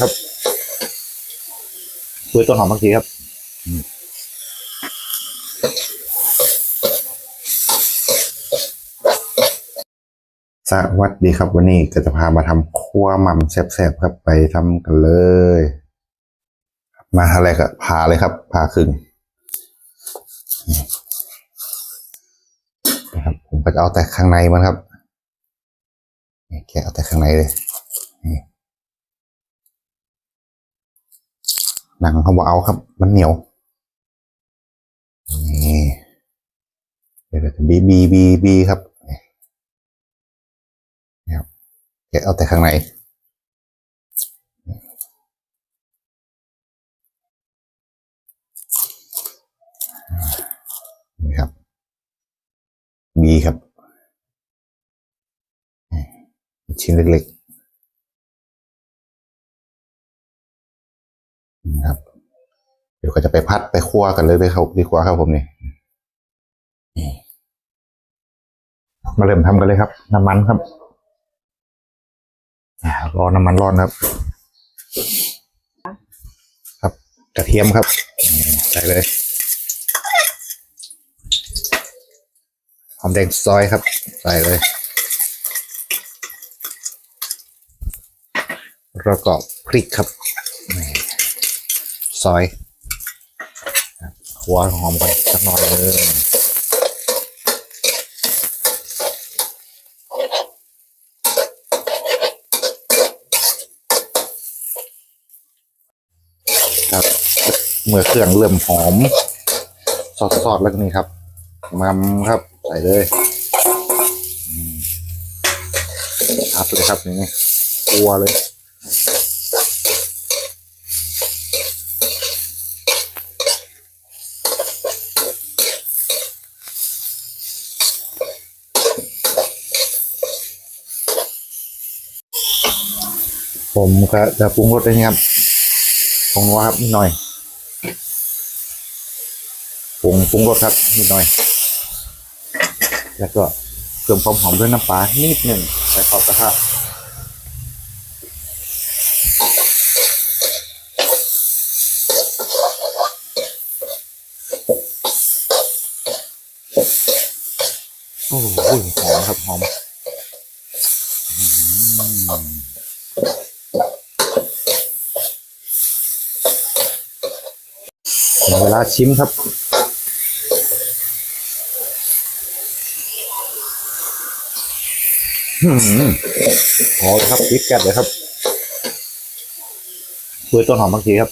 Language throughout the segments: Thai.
ครับด้วยต้นหอมบางทีครับสวัสดีครับวันนี้ก็จะพามาทำคั่วหม่ำแซ่บๆครับไปทำกันเลย มาอะไรก็พาเลยครับ พาครึ่งนี่นะครับ ผมก็จะเอาแต่ข้างในมันครับแกะเอาแต่ข้างในเลยนี่ หนังเขาบอกเอาครับ มันเหนียวนี่เดี๋ยวจะบีบีบีบีครับนี่ครับแกะเอาแต่ข้างในนี่ครับบีครับ ชิ้นเล็กๆ ครับ เดี๋ยวก็จะไปพัดไปคั่วกันเลยเลยครับดีกว่าครับผมนี่มาเริ่มทำกันเลยครับ น้ำมันครับรอน้ำมันร้อนครับ ครับกระเทียมครับใส่เลยหอมแดงซอยครับ ใส่เลยแล้วก็พริกครับ ซอยหัวหอมก่อนสักหน่อยเลยครับเมื่อเครื่องเริ่มหอม สอดสๆแล้วนี่ครับมัมครับ ใส่เลยอัพเลยครับนี่กัวเลย ผมก็จะปรุงรสด้วยนะครับปรุงว่าครับนิดหน่อยปรุงปรุงรสครับนิดหน่อย แล้วก็เพิ่มความหอมด้วยน้ำปลานิดหนึ่งใส่ขอบกระทะโอ้โหหอมครับหอม ถึงเวลาชิมครับอืมหอมครับพริกแกดเลยครับด้วยต้นหอมบางทีครับ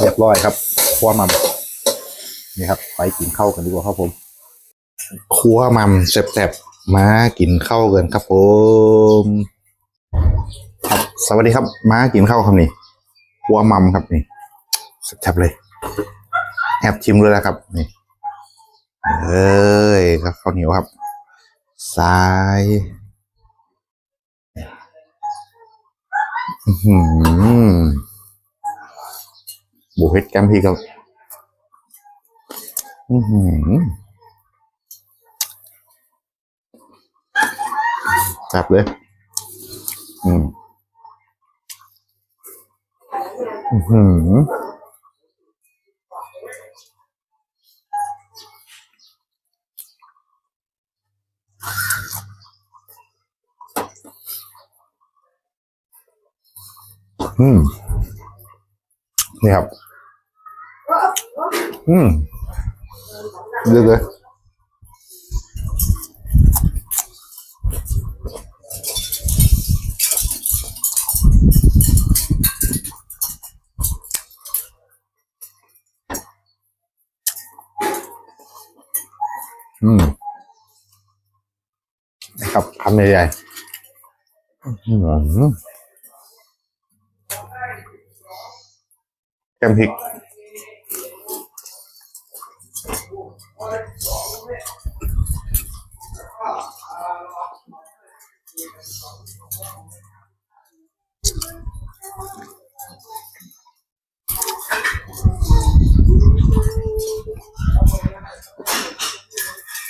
เรียบร้อยครับครัวมัมนี่ครับ ไปกินข้าวกันดีกว่าครับผมครัวมัมแซ่บๆ มากินข้าวกันครับผมครับสวัสดีครับ มากินข้าวครับนี่ครัวมัมครับนี่แซ่บเลยแอบชิมเลยนะครับนี่เอ้ยครับข้าวเหนียวครับสายหือบุเฮ็ดแกมพี่ครับ อือหือ จับเลย อืมอือหืออืม นี่ครับ อืมเลือกเลย อืมนะครับคำใหญ่ๆแกมพริก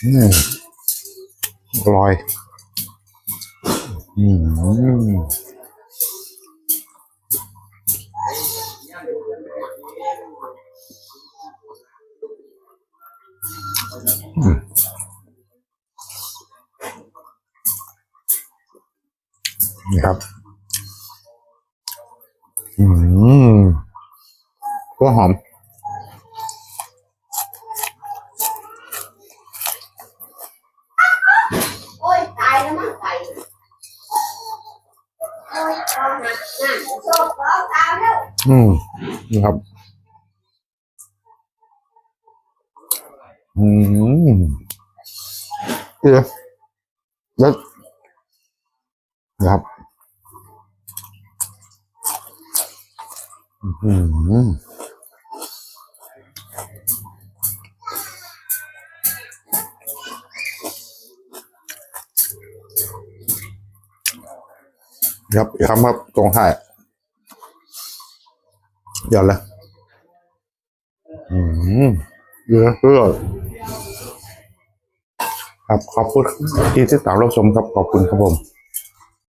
อร่อยอืมนี่ครับ อืมก็หอม อืมนี่ครับ อืมเดี๋ยวแล้วนะครับ อืมครับคำครับตรงท้ หย่อนเลยอืมเยอะเยอะครับขอบคุณที่ติดตามรับชมครับขอบคุณครับผม